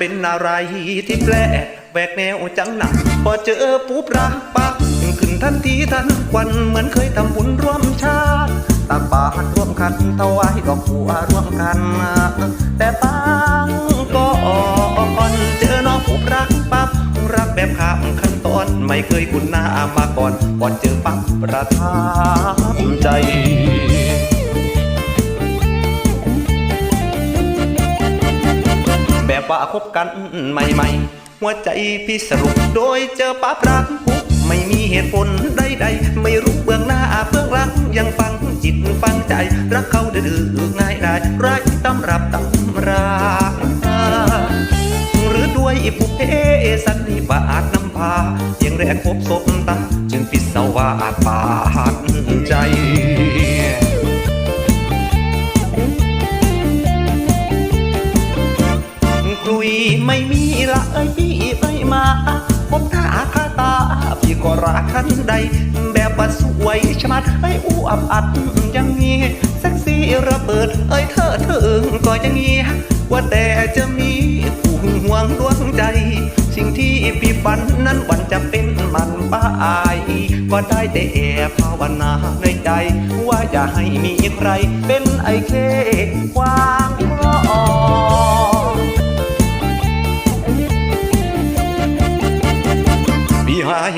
อะไรที่แปลกแหวกแนวจังหนักพอเจอปุ๊บรักปักขึ้นทันทีทันควันเหมือนเคยทำบุญร่วมชาติตากบาตรร่วมกันถวายดอกบัวร่วมกัน แต่ปังก็อ่อนเจอน้องปุ๊บรักปับรักแบบข้ามขั้นตอน ไม่เคยคุ้นหน้ามาก่อน ก่อนเจอปั๊บประทับใจ ว่าคบกันใหม่ๆ หัวใจพี่สรุปโดยเจอปั๊บรักปุ๊บไม่มีเหตุผลใดๆ ไม่รู้เบื้องหน้าเบื้องหลังยังฟังจิตฟังใจ รักเขาดื้อง่ายได้ไร้ตำรับตำราหรือด้วยปุเพสันนิบาตนำพาเพียงแรกพบศพตาจึงพิศวาสปานใจ ละเอ้ยพี่ไม่มาพบหน้าคาตา พี่ก็รักคันใด แบบว่าสวยชมัดเอ้ยอ้วบอัดอยังงี้เซ็กซี่ระเบิด เอ้ยเธอถึงก็อยังงี้ว่าแต่จะมีผู้ห่วงดวงใจ สิ่งที่พี่ฝันนั้นวันจะเป็นมันป้ายก็ได้แต่แอบภาวนาในใจ ว่าอย่าให้มีใครเป็นไอ้เคความ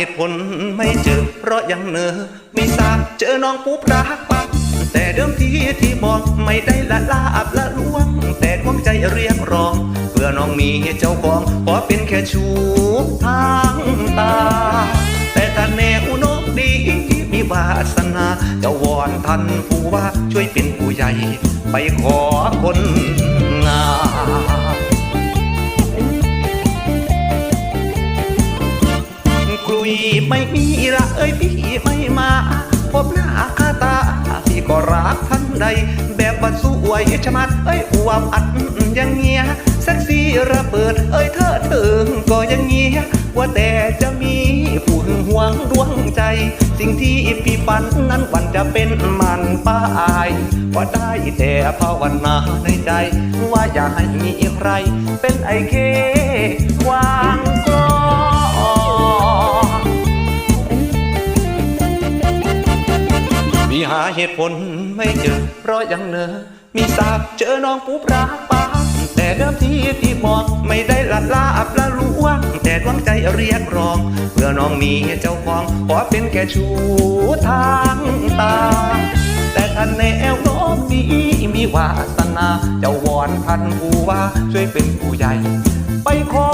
เหตุผลไม่เจอ เพราะยังเนอไม่ทราบเจอน้องปุ๊บรักปักแต่เดิมทีที่มองไม่ได้ละลาบละล้วง แต่ดวงใจเรียกร้อง เพื่อน้องมีเจ้าของขอเป็นแค่ชูทางตา แต่ถ้าแนวโน้มดีมีวาสนาจะวอนท่านผู้ว่าช่วยเป็นผู้ใหญ่ ไปขอคนงาม ไม่มีละเอ้ยพี่ไม่มา พบหน้าคาตา พี่ก็รักท่านใด แบบว่าสวยชะมัด เอ้ยอวบอัดอยังเงี้ยเซ็กซี่ระเบิด เอ้ยเธอถึงก็อยังเงี้ยว่าแต่จะมีผู้หึงหวงดวงใจ สิ่งที่พี่ฝันนั้นวันจะเป็นมันป้ายก็ได้แต่ภาวนาในใจ ว่าอย่าให้มีใครเป็นไอเค พี่หาเหตุผลไม่เจอ เพราะยังเนอมีทราบเจอน้องปุ๊บรักปาแต่เดิมที่ที่มองไม่ได้ละลาอับละลวงแต่ดวงใจเรียกร้อง เพื่อน้องมีเจ้าของขอเป็นแค่ชูทางตา แต่ท่านแนวน้มดีมีวาสนาเจ้าวอนท่านผู้ว่าช่วยเป็นผู้ใหญ่ ไปขอ